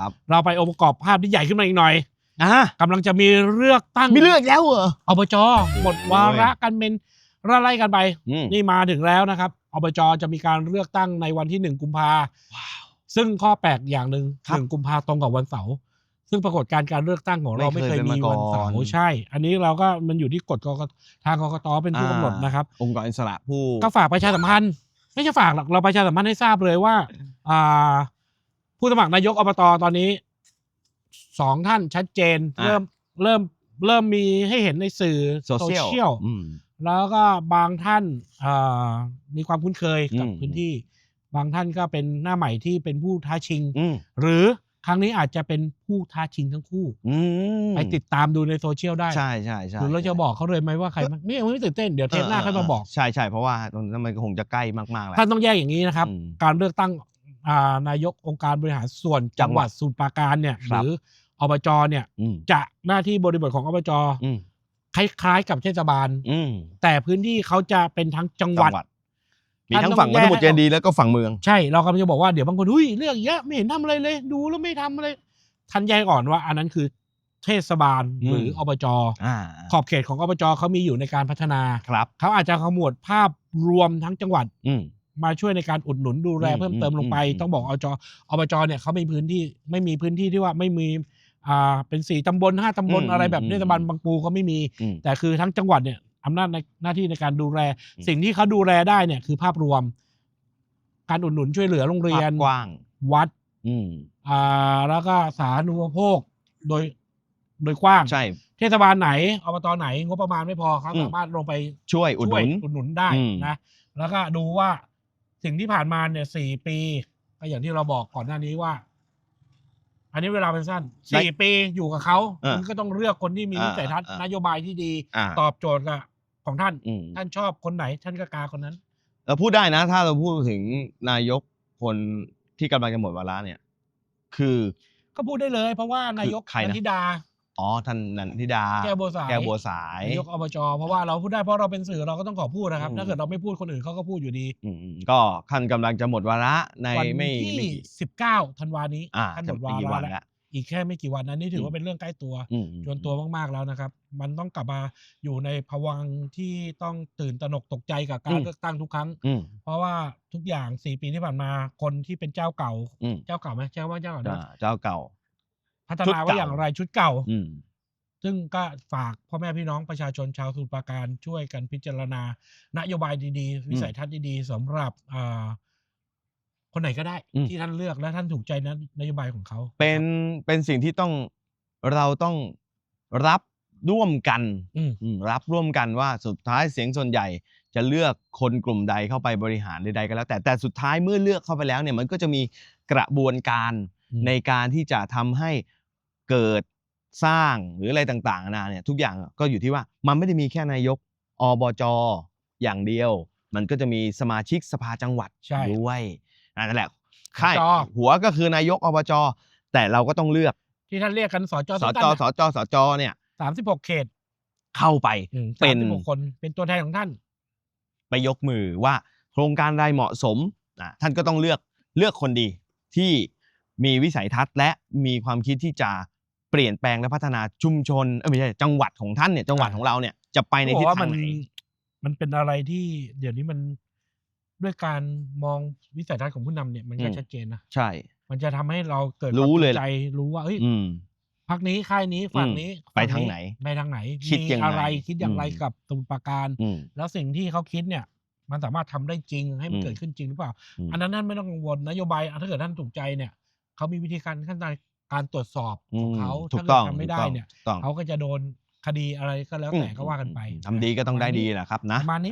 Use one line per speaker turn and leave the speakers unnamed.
ครับ
เราไปองค์ประกอบภาพที่ใหญ่ขึ้นมาอีกหน่อย
อะ
กำลังจะมีเลือกตั้ง
มีเลือกแล้วเหรอ
อบจหมดวาระกันเป็นระไล่กันไป
อืม
นี่มาถึงแล้วนะครับอบจจะมีการเลือกตั้งในวันที่หนึ่งกุมภา
ว้าว
ซึ่งข้อแปลกอย่างหนึ่ง
ครับ
หนึ่งกุมภาตรงกับวันเสาร์ซึ่งปรากฏการณ์การเลือกตั้งของเรา
ไม่
ไม่
เค
เค
ย
ย
เป็น
มี
มาก่อน
วันเสาร์ใช่ อันนี้เราก็มันอยู่ที่กฎกกตทางกกตเป็นผู้กำหนดนะครับ
องค์กรอิสระผู้
ก็ฝากประชาสัมพันธ์ ไม่ใช่ฝากหรอกเราประชาสัมพันธ์ให้ทราบเลยว่าอ่า ผู้สมัครนายกอบตตอนนี้สองท่านชัดเจน
อะ
เริ่มเริ่มเริ่มมีให้เห็นในสื่อ
โซเชียล
ล
อืม
แล้วก็บางท่านอ่ามีความคุ้นเคยกับ
อืม
พื้นที่ บางท่านก็เป็นหน้าใหม่ที่เป็นผู้ท้าชิง
อืม
หรือครั้งนี้อาจจะเป็นผู้ท้าชิงทั้งคู่
อืม
ไปติดตามดูในโซเชียลได้
ใช่ใช่ใช่
หรือเราจะบอกเขาเลยไหมว่าใครบ้างไม่ไม่ตื่นเต้นเดี๋ยวเทปหน้าค่อยมาบอก
ใช่ใช่เพราะว่าตรงนั้นมันคงจะใกล้มากๆแล้ว
ท่านต้องแยกอย่างนี้นะครับ
อืม
การเลือกตั้งอ่า นายกองค์การบริหารส่วนจังหวัดสมุพรปราการเนี่ย
ค
ห
รับ
รืออบจเนี่ย
อืม
จะหน้าที่บริบทของอบจ
อืม
คล้ายๆกับเทศบาล
อืม
แต่พื้นที่เขาจะเป็นทั้งจังหวัด
มีทั้งฝั่ง
ท่านต้อง
วัดสมุทร
แยกให้
เจดีย์แล้วก็ฝั่งเมือง
ใช่เรากำลังจะบอกว่าเดี๋ยวบางคนอุ้ยเรื่องเยอะไม่เห็นทำอะไรเลย ดูแล้วไม่ทำอะไรท่านแยกก่อนว่า อันนั้นคือเทศบาล
อืม
หรืออบจ
อ่า
ขอบเขตของอบจเขามีอยู่ในการพัฒนา
ครับ
เขาอาจจะขมวดภาพรวมทั้งจังหวัด
อื ม
มาช่วยในการอุดหนุนดูแล
อืม
เพิ่มเติมลงไป
อืม
ต้องบอกอบจอบจเนี่ยเขามีพื้นที่ไม่มีพื้นที่ที่ว่าไม่มีอ่าเป็นสี่ตำบลห้าตำบล
อืม
อะไรแบบ
อืม
เทศบาลบางปูเขาไม่มี
อืม
แต่คือทั้งจังหวัดเนี่ยอำนาจในหน้าที่ในการดูแล
อืม
สิ่งที่เขาดูแลได้เนี่ยคือภาพรวม การอุดหนุนช่วยเหลือโรงเรียน
ภาพกว้าง
วัด
อืม
อ่าแล้วก็สาธารณูปโภคโดยโดยกว้าง
ใช่
เทศบาลไหนอบตไหนงบประมาณไม่พอเขา
อืม
สามารถลงไป
ช่วยอุดห
ช่วย
นุน
อุดหนุนได้
อืม
นะแล้วก็ดูว่า สิ่งที่ผ่านมาเนี่ยสี่ปีก็อย่างที่เราบอกก่อนหน้านี้ว่า อันนี้เวลาเป็นสั้นสี่ปีอยู่กับเขา
เออ
คุณก็ต้องเลือกคนที่มี
อ่า
วิสัยทัศน์
อ่าน
โยบายที่ดี
อ่า
ตอบโจทย์กับของท่าน
อืม
ท่านชอบคนไหน ท่านก็กาคนนั้น
เราพูดได้นะ ถ้าเราพูดถึงนายกคนที่กำลังจะหมดวาระเนี่ย คือ
ก็พูดได้เลย เพราะว่านายก
ใครนะ
นันทิดา
อ๋อท่านนันทิดา
แก้วบัวสาย
แก้วบัวสาย
นายกอบจเพราะว่าเราพูดได้เพราะเราเป็นสื่อเราก็ต้องขอพูดนะครับ
อืม
ถ้าเกิดเราไม่พูดคนอื่นเขาก็พูดอยู่ดี
อืมอืมก็ท่านกำลังจะหมดวาระใน
วัน
ไม่
ที่
ไม่
สิบเก้าธันวานี้
อ่า
ท่านห
จะ
มด
ไม่
วา
กี่
ระ
วัน
แล้ว
แล้ว
อีกแค่ไม่กี่วันนั้นนี่ถือ
อื
ว่ามเป็นเรื่องใกล้ตัว
อืม
จวนตัวมากๆแล้วนะครับ มันต้องกลับมาอยู่ในภวังค์ที่ต้องตื่นตระหนกตกใจกับการเลือกตั้งทุกครั้ง
อืม
เพราะว่าทุกอย่างสี่ปีที่ผ่านมาคนที่เป็นเจ้าเก่า
อืม
เจ้าเก่าไหมใช่ว่าเจ้าเก่าได้
อ่า
ไหม
เจ้าเก่า
พัฒ
ชุด
นา
เก่า
ไว่าอย่างไรชุดเก่า
อืม
ซึ่งก็ฝากพ่อแม่พี่น้องประชาชนชาวสมุพรปราการช่วยกันพิจารณา นโยบายดีๆ วิสัยทัศน์ดีๆสำหรับอ่าคนไหนก็ได้
อืม
ที่ท่านเลือกและท่านถูกใจนั้นนโยบายของเขา
เป็นเป็นสิ่งที่ต้องเราต้องรับร่วมกัน
อืม
อืมรับร่วมกันว่าสุดท้ายเสียงส่วนใหญ่จะเลือกคนกลุ่มใดเข้าไปบริหารใดๆก็แล้ว แต่แต่สุดท้ายเมื่อเลือกเข้าไปแล้วเนี่ยมันก็จะมีกระบวนการ
อืม
ในการที่จะทำให้ เกิดสร้างหรืออะไรต่างๆนานาเนี่ยทุกอย่างก็อยู่ที่ว่ามันไม่ได้มีแค่นายกอบจอย่างเดียว มันก็จะมีสมาชิกสภาจังหวัด
ใช่
ด้วยอ่านั่นแหละค่าย
จ
หัวก็คือนายกอบจแต่เราก็ต้องเลือก
ที่ท่านเรียกกันสจ
สจสจสจเนี่ย
สามสิบหกเขต
เข้าไปเป็
เป็นนคนเป็นตัวแทนของท่าน
ไปยกมือว่าโครงการใดเหมาะสมอะท่านก็ต้องเลือกเลือกคนดีที่มีวิสัยทัศน์และมีความคิดที่จะ เปลี่ยนแปลงและพัฒนาชุมชนเอ้ยไม่ใช่จังหวัดของท่านเนี่ยจังหวัด
อ่า
ของเราเนี่ยจะไปใน
เขาบ
ทิ
อ
ศ
กว่า
ทา
มั
ง
น
ไหน
มันเป็นอะไรที่เดี๋ยวนี้มันด้วยการมองวิสัยทัศน์ของผู้นำเนี่ยมันก็
อืม
ชัดเจนนะ
ใช่
มันจะทำให้เราเกิด
รู้
ความ
เลย
สนใจรู้ว่าเอ้ย
อืม
พักนี้ค่ายนี้ฝั่ง
อืม
นี้
ไป
ฝั่
ทางไหน
ไปทางไหน
คิด
มี
ยังไง
อะไรคิดอย่างไร
อืม
กับสมุทรปราการ
อืม
แล้วสิ่งที่เขาคิดเนี่ย มันสามารถทำได้จริงให้มัน
อืม
เกิดขึ้นจริงหรือเปล่า
อืม
อันนั้นท่านไม่ต้องกังวลนโยบายถ้าเกิดท่านถูกใจเนี่ยเขามีวิธีการขั้นตอน การตรวจสอบของเขา
ถู
ถ้ากเกิ
ต้
ด
อง
ทำไม่
ถูก
ได้
ต้อง
เนี่ย
ถูกต้อง
เขาก็จะโดนคดีอะไรก็แล้วแต่ก็ว่ากันไป
ทำดีก็ต้องได้ดีแหละครับนะ
ประมาณนี้